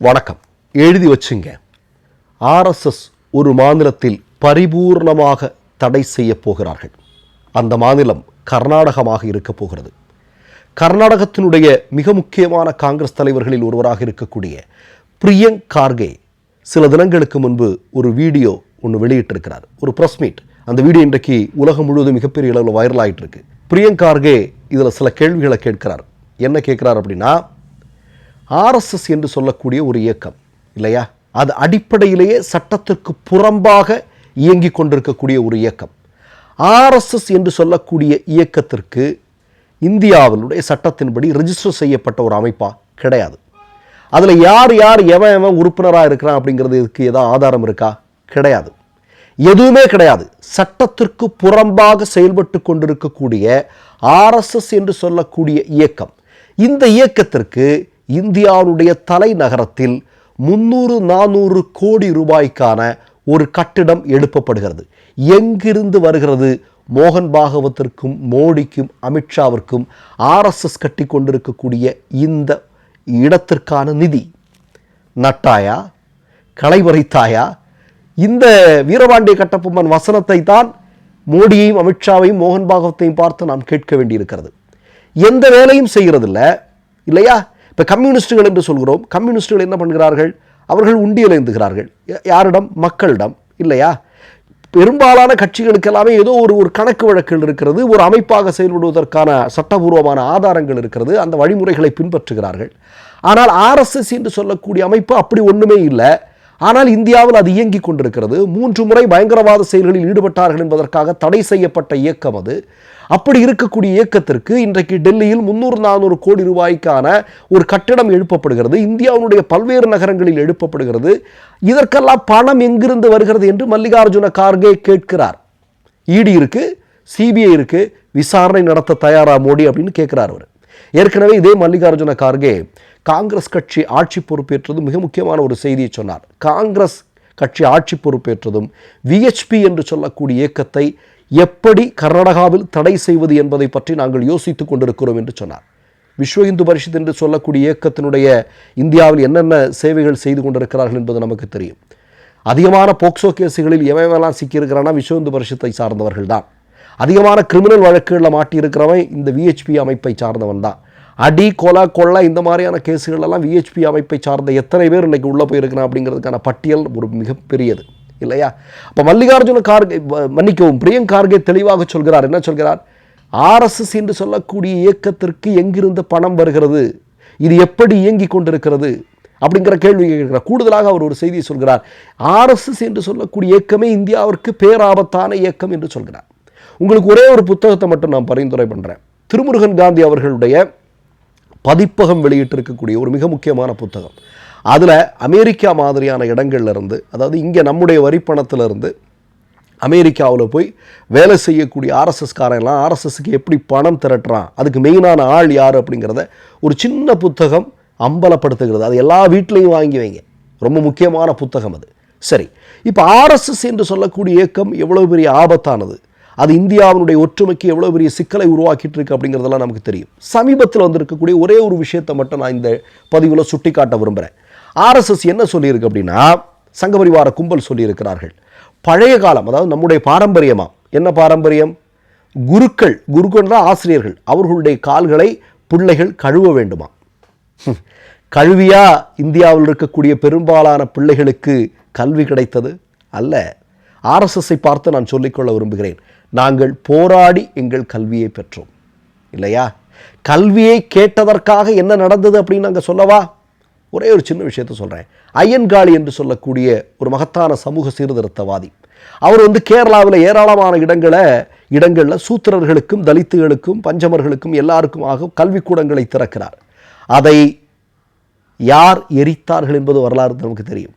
வணக்கம். எழுதி வச்சுங்க. ஆர்எஸ்எஸ் ஒரு மாநிலத்தில் பரிபூர்ணமாக தடை செய்ய போகிறார்கள். அந்த மாநிலம் கர்நாடகமாக இருக்கப் போகிறது. கர்நாடகத்தினுடைய மிக முக்கியமான காங்கிரஸ் தலைவர்களில் ஒருவராக இருக்கக்கூடிய பிரியங்க் கார்கே சில தினங்களுக்கு முன்பு ஒரு வீடியோ ஒன்று வெளியிட்டிருக்கிறார். ஒரு ப்ரெஸ் மீட் அந்த வீடியோ இன்றைக்கு உலகம் முழுவதும் மிகப்பெரிய அளவில் வைரல் ஆகிட்டு இருக்கு பிரியங்க் கார்கே இதில் சில கேள்விகளை கேட்கிறார். என்ன கேட்கிறார் அப்படின்னா ஆர்எஸ்எஸ் என்று சொல்லக்கூடிய ஒரு இயக்கம் இல்லையா? அது அடிப்படையிலேயே சட்டத்திற்கு புறம்பாக இயங்கிக் கொண்டிருக்கக்கூடிய ஒரு இயக்கம். ஆர்எஸ்எஸ் என்று சொல்லக்கூடிய இயக்கத்திற்கு இந்தியாவினுடைய சட்டத்தின்படி ரிஜிஸ்டர் செய்யப்பட்ட ஒரு அமைப்பா? கிடையாது. அதில் யார் யார் எவன் எவன் உறுப்பினராக இருக்கிறான் அப்படிங்கிறதுக்கு ஏதாவது ஆதாரம் இருக்கா? கிடையாது. எதுவுமே கிடையாது. சட்டத்திற்கு புறம்பாக செயல்பட்டு கொண்டிருக்கக்கூடிய ஆர்எஸ்எஸ் என்று சொல்லக்கூடிய இயக்கம். இந்த இயக்கத்திற்கு இந்தியாவுடைய தலைநகரத்தில் முந்நூறு நானூறு கோடி ரூபாய்க்கான ஒரு கட்டிடம் எழுப்பப்படுகிறது. எங்கிருந்து வருகிறது? மோகன் பாகவத்திற்கும் மோடிக்கும் அமித்ஷாவிற்கும் ஆர்எஸ்எஸ் கட்டி கொண்டிருக்கக்கூடிய இந்த இடத்திற்கான நிதி. நட்டாயா? களைவரைத்தாயா? இந்த வீரபாண்டிய கட்டபொம்மன் வசனத்தை தான் மோடியையும் அமித்ஷாவையும் மோகன் பாகவத்தையும் பார்த்து நாம் கேட்க வேண்டியிருக்கிறது. எந்த வேலையும் செய்கிறதில்ல இல்லையா? இப்போ கம்யூனிஸ்டுகள் என்று சொல்கிறோம் கம்யூனிஸ்டுகள் என்ன பண்ணுகிறார்கள்? அவர்கள் உண்டியல் எழுந்துகிறார்கள். யாரிடம்? மக்களிடம். இல்லையா? பெரும்பாலான கட்சிகளுக்கு எல்லாமே ஏதோ ஒரு ஒரு கணக்கு வழக்கில் இருக்கிறது ஒரு அமைப்பாக செயல்படுவதற்கான சட்டபூர்வமான ஆதாரங்கள் இருக்கிறது அந்த வழிமுறைகளை பின்பற்றுகிறார்கள். ஆனால் ஆர்எஸ்எஸ் என்று சொல்லக்கூடிய அமைப்பு அப்படி ஒன்றுமே இல்லை. ஆனால் இந்தியாவில் அது இயங்கிக் கொண்டிருக்கிறது. மூன்று முறை பயங்கரவாத செயல்களில் ஈடுபட்டார்கள் என்பதற்காக தடை செய்யப்பட்ட இயக்கம் அது. அப்படி இருக்கக்கூடிய இயக்கத்திற்கு இன்றைக்கு டெல்லியில் முன்னூறு நானூறு கோடி ரூபாய்க்கான ஒரு கட்டிடம் எழுப்பப்படுகிறது. இந்தியாவுடைய பல்வேறு நகரங்களில் எழுப்பப்படுகிறது. இதற்கெல்லாம் பணம் எங்கிருந்து வருகிறது என்று மல்லிகார்ஜுன கார்கே கேட்கிறார். இடி இருக்கு சிபிஐ இருக்கு விசாரணை நடத்த தயாரா மோடி அப்படின்னு கேட்கிறார் அவர். ஏற்கனவே இதே மல்லிகார்ஜுன கார்கே காங்கிரஸ் கட்சி ஆட்சி பொறுப்பேற்றதும் மிக முக்கியமான ஒரு செய்தியை சொன்னார். காங்கிரஸ் கட்சி ஆட்சி பொறுப்பேற்றதும் விஹெச்பி என்று சொல்லக்கூடிய இயக்கத்தை எப்படி கர்நாடகாவில் தடை செய்வது என்பதை பற்றி நாங்கள் யோசித்துக் கொண்டிருக்கிறோம் என்று சொன்னார். விஸ்வ இந்து பரிஷத் என்று சொல்லக்கூடிய இயக்கத்தினுடைய இந்தியாவில் என்னென்ன சேவைகள் செய்து கொண்டிருக்கிறார்கள் என்பது நமக்கு தெரியும். அதிகமான போக்சோ கேசுகளில் எவையெல்லாம் சிக்கியிருக்கிறான்னா விஸ்வ இந்து பரிஷத்தை சார்ந்தவர்கள் தான். அதிகமான கிரிமினல் வழக்குகளில் மாட்டியிருக்கிறவன் இந்த விஹெச்பி அமைப்பை சார்ந்தவன் தான். அடி கொலா கொள்ளை இந்த மாதிரியான கேஸுகளெல்லாம் விஹெச்பி அமைப்பை சார்ந்த எத்தனை பேர் இன்றைக்கு உள்ளே போயிருக்கிறான் அப்படிங்கிறதுக்கான பட்டியல் ஒரு மிகப்பெரியது இல்லையா? அப்போ மல்லிகார்ஜுன கார்கே மன்னிக்கவும் பிரியங்க் கார்கே தெளிவாக சொல்கிறார். என்ன சொல்கிறார்? ஆர்எஸ்எஸ் என்று சொல்லக்கூடிய இயக்கத்திற்கு எங்கிருந்து பணம் வருகிறது? இது எப்படி இயங்கிக் கொண்டிருக்கிறது? அப்படிங்கிற கேள்வி கேட்கிறார். கூடுதலாக அவர் ஒரு செய்தியை சொல்கிறார். ஆர்எஸ்எஸ் என்று சொல்லக்கூடிய இயக்கமே இந்தியாவிற்கு பேராபத்தான இயக்கம் என்று சொல்கிறார். உங்களுக்கு ஒரே ஒரு புத்தகத்தை மட்டும் நான் பரிந்துரை பண்ணுறேன் திருமுருகன் காந்தி அவர்களுடைய பதிப்பகம் வெளியிட்டிருக்கக்கூடிய ஒரு மிக முக்கியமான புத்தகம். அதில் அமெரிக்கா மாதிரியான இடங்கள்லேருந்து அதாவது இங்கே நம்முடைய வரிப்பணத்திலிருந்து அமெரிக்காவில் போய் வேலை செய்யக்கூடிய ஆர்எஸ்எஸ்காரெல்லாம் ஆர்எஸ்எஸ்க்கு எப்படி பணம் திரட்டுறான் அதுக்கு மெயினான ஆள் யார் அப்படிங்கிறத ஒரு சின்ன புத்தகம் அம்பலப்படுத்துகிறது. அது எல்லா வீட்லேயும் வாங்கி வைங்க. ரொம்ப முக்கியமான புத்தகம் அது. சரி. இப்போ ஆர்எஸ்எஸ் என்று சொல்லக்கூடிய இயக்கம் எவ்வளோ பெரிய ஆபத்தானது? அது இந்தியாவினுடைய ஒற்றுமைக்கு எவ்வளோ பெரிய சிக்கலை உருவாக்கிட்டு இருக்கு அப்படிங்கிறதெல்லாம் நமக்கு தெரியும். சமீபத்தில் வந்திருக்கக்கூடிய ஒரே ஒரு விஷயத்தை மட்டும் நான் இந்த பதிவில் சுட்டிக்காட்ட விரும்புகிறேன் ஆர்எஸ்எஸ் என்ன சொல்லியிருக்கு அப்படின்னா சங்கபரிவார கும்பல் சொல்லியிருக்கிறார்கள். பழைய காலம் அதாவது நம்முடைய பாரம்பரியமா? என்ன பாரம்பரியம்? குருக்கள் குருக்கள் ஆசிரியர்கள். அவர்களுடைய கால்களை பிள்ளைகள் கழுவ வேண்டுமா? கழுவியா இந்தியாவில் இருக்கக்கூடிய பெரும்பாலான பிள்ளைகளுக்கு கல்வி கிடைத்தது அல்ல? ஆர்எஸ்எஸ்ஸை பார்த்து நான் சொல்லிக்கொள்ள விரும்புகிறேன். நாங்கள் போராடி எங்கள் கல்வியை பெற்றோம். இல்லையா? கல்வியை கேட்டதற்காக என்ன நடந்தது அப்படின்னு நாங்கள் சொல்லவா? ஒரே ஒரு சின்ன விஷயத்த சொல்கிறேன் ஐயன்காளி என்று சொல்லக்கூடிய ஒரு மகத்தான சமூக சீர்திருத்தவாதி. அவர் வந்து கேரளாவில் ஏராளமான இடங்களை இடங்களில் சூத்திரர்களுக்கும் தலித்துகளுக்கும் பஞ்சமர்களுக்கும் எல்லாருக்கும் ஆக கல்விக்கூடங்களை திறக்கிறார். அதை யார் எரித்தார்கள் என்பது வரலாறு நமக்கு தெரியும்.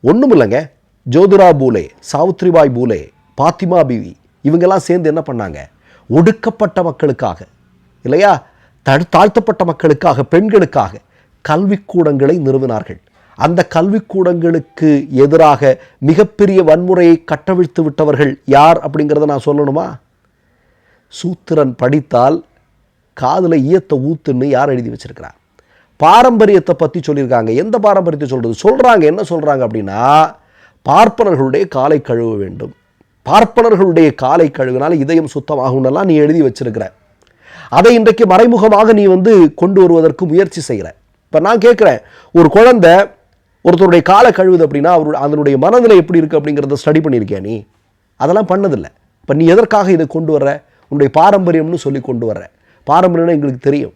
ஒன்றும் இல்லைங்க ஜோதிரா பூலே சாவித்ரிபாய் பூலே பாத்திமா பிவி இவங்கெல்லாம் சேர்ந்து என்ன பண்ணாங்க? ஒடுக்கப்பட்ட மக்களுக்காக இல்லையா? தடு தாழ்த்தப்பட்ட மக்களுக்காக பெண்களுக்காக கல்விக்கூடங்களை நிறுவினார்கள். அந்த கல்விக்கூடங்களுக்கு எதிராக மிகப்பெரிய வன்முறையை கட்டவிழ்த்து விட்டவர்கள் யார் அப்படிங்கிறத நான் சொல்லணுமா? சூத்திரன் படித்தால் காதில் ஈயத்தை ஊத்துன்னு யார் எழுதி வச்சிருக்கிறார் பாரம்பரியத்தை பற்றி சொல்லியிருக்காங்க. எந்த பாரம்பரியத்தை சொல்கிறது சொல்கிறாங்க என்ன சொல்கிறாங்க அப்படின்னா பார்ப்பனர்களுடைய காலை கழுவ வேண்டும். பார்ப்பனர்களுடைய காலை கழுவினால் இதயம் சுத்தமாகும்னெல்லாம் நீ எழுதி வச்சிருக்கிற. அதை இன்றைக்கு மறைமுகமாக நீ வந்து கொண்டு வருவதற்கு முயற்சி செய்கிற. இப்போ நான் கேட்குறேன் ஒரு குழந்தை ஒருத்தருடைய காலை கழுவுது அப்படின்னா அவருடைய அதனுடைய மனநிலை எப்படி இருக்குது அப்படிங்கிறத ஸ்டடி பண்ணியிருக்கியா நீ? அதெல்லாம் பண்ணதில்லை. இப்போ நீ எதற்காக இதை கொண்டு வர்ற? உன்னுடைய பாரம்பரியம்னு சொல்லி கொண்டு வர்ற. பாரம்பரியம்னா எங்களுக்கு தெரியும்.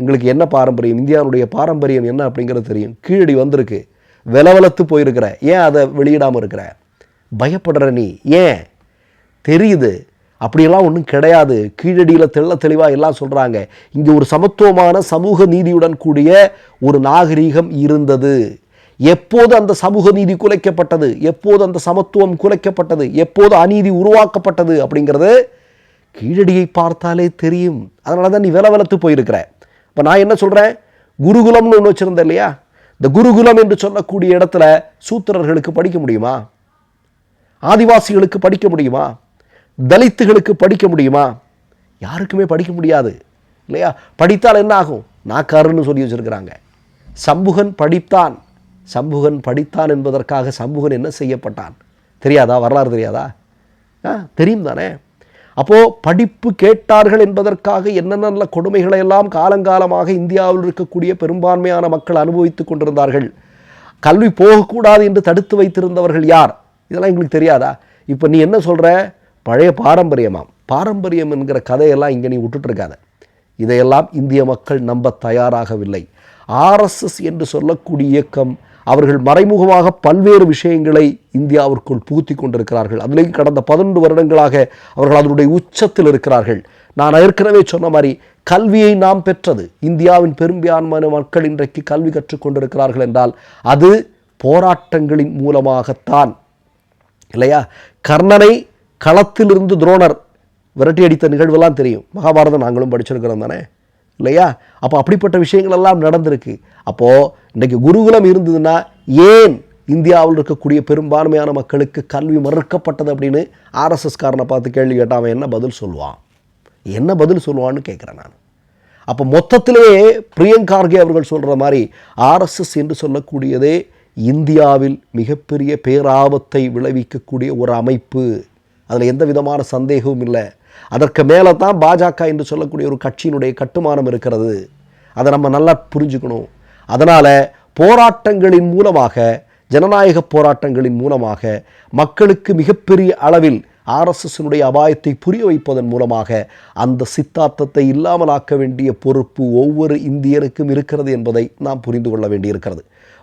எங்களுக்கு என்ன பாரம்பரியம்? இந்தியாவுடைய பாரம்பரியம் என்ன அப்படிங்கிறது தெரியும். கீழடி வந்திருக்கு. விலவலத்து போயிருக்கிற. ஏன் அதை வெளியிடாமல் இருக்கிற? பயப்படுற நீ. ஏன்? தெரியுது. அப்படியெல்லாம் ஒன்றும் கிடையாது. கீழடியில் தெள்ள தெளிவாக எல்லாம் சொல்கிறாங்க இங்கே ஒரு சமத்துவமான சமூக நீதியுடன் கூடிய ஒரு நாகரீகம் இருந்தது. எப்போது அந்த சமூக நீதி குலைக்கப்பட்டது? எப்போது அந்த சமத்துவம் குலைக்கப்பட்டது? எப்போது அநீதி உருவாக்கப்பட்டது? அப்படிங்கிறது கீழடியை பார்த்தாலே தெரியும். அதனால தான் நீ விலவலத்து போயிருக்கிற. இப்போ நான் என்ன சொல்கிறேன் குருகுலம்னு ஒன்று வச்சுருந்தேன் இல்லையா? இந்த குருகுலம் என்று சொல்லக்கூடிய இடத்துல சூத்திரர்களுக்கு படிக்க முடியுமா? ஆதிவாசிகளுக்கு படிக்க முடியுமா? தலித்துகளுக்கு படிக்க முடியுமா? யாருக்குமே படிக்க முடியாது இல்லையா? படித்தால் என்ன ஆகும்? நாக்காருன்னு சொல்லி வச்சிருக்கிறாங்க. சம்புகன் படித்தான். சம்புகன் படித்தான் என்பதற்காக சம்புகன் என்ன செய்யப்பட்டான்? தெரியாதா? வரலாறு தெரியாதா? ஆ தெரியும் தானே. அப்போது படிப்பு கேட்டார்கள் என்பதற்காக என்னென்ன கொடுமைகளை எல்லாம் காலங்காலமாக இந்தியாவில் இருக்கக்கூடிய பெரும்பான்மையான மக்கள் அனுபவித்துக் கொண்டிருந்தார்கள். கல்வி போகக்கூடாது என்று தடுத்து வைத்திருந்தவர்கள் யார்? இதெல்லாம் எங்களுக்கு தெரியாதா? இப்போ நீ என்ன சொல்கிற பழைய பாரம்பரியமாம். பாரம்பரியம் என்கிற கதையெல்லாம் இங்கே நீ விட்டுட்டு இருக்காத இதையெல்லாம் இந்திய மக்கள் நம்ப தயாராகவில்லை. ஆர்எஸ்எஸ் என்று சொல்லக்கூடிய இயக்கம் அவர்கள் மறைமுகமாக பல்வேறு விஷயங்களை இந்தியாவிற்குள் புகுத்தி கொண்டிருக்கிறார்கள். அதிலேயும் கடந்த பதினொன்று வருடங்களாக அவர்கள் அதனுடைய உச்சத்தில் இருக்கிறார்கள். நான் ஏற்கனவே சொன்ன மாதிரி கல்வியை நாம் பெற்றது. இந்தியாவின் பெரும்பான்மையான மக்கள் இன்றைக்கு கல்வி கற்றுக்கொண்டிருக்கிறார்கள் என்றால் அது போராட்டங்களின் மூலமாகத்தான். இல்லையா? கர்ணனை களத்திலிருந்து துரோணர் விரட்டி அடித்த நிகழ்வெல்லாம் தெரியும். மகாபாரதம் நாங்களும் படிச்சிருக்கிறோம் தானே? இல்லையா? அப்போ அப்படிப்பட்ட விஷயங்கள் எல்லாம் நடந்திருக்கு. அப்போது இன்றைக்கு குருகுலம் இருந்ததுன்னா ஏன் இந்தியாவில் இருக்கக்கூடிய பெரும்பான்மையான மக்களுக்கு கல்வி மறுக்கப்பட்டது அப்படின்னு ஆர்எஸ்எஸ் காரனை பார்த்து கேள்வி கேட்டால் அவன் என்ன பதில் சொல்லுவான்? என்ன பதில் சொல்லுவான்னு கேட்குறேன் நான். அப்போ மொத்தத்திலேயே பிரியங்கார்கே அவர்கள் சொல்கிற மாதிரி ஆர்எஸ்எஸ் என்று சொல்லக்கூடியதே இந்தியாவில் மிகப்பெரிய பேராபத்தை விளைவிக்கக்கூடிய ஒரு அமைப்பு. அதில் எந்த விதமான சந்தேகமும் இல்லை. அதற்கு மேலே தான் பாஜக என்று சொல்லக்கூடிய ஒரு கட்சியினுடைய கட்டுமானம் இருக்கிறது. அதை நம்ம நல்லா புரிஞ்சுக்கணும். அதனால் போராட்டங்களின் மூலமாக ஜனநாயக போராட்டங்களின் மூலமாக மக்களுக்கு மிகப்பெரிய அளவில் ஆர்எஸ்எஸ்னுடைய அபாயத்தை புரிய வைப்பதன் மூலமாக அந்த சித்தாந்தத்தை இல்லாமலாக்க வேண்டிய பொறுப்பு ஒவ்வொரு இந்தியருக்கும் இருக்கிறது என்பதை நாம் புரிந்து கொள்ள வேண்டியிருக்கிறது.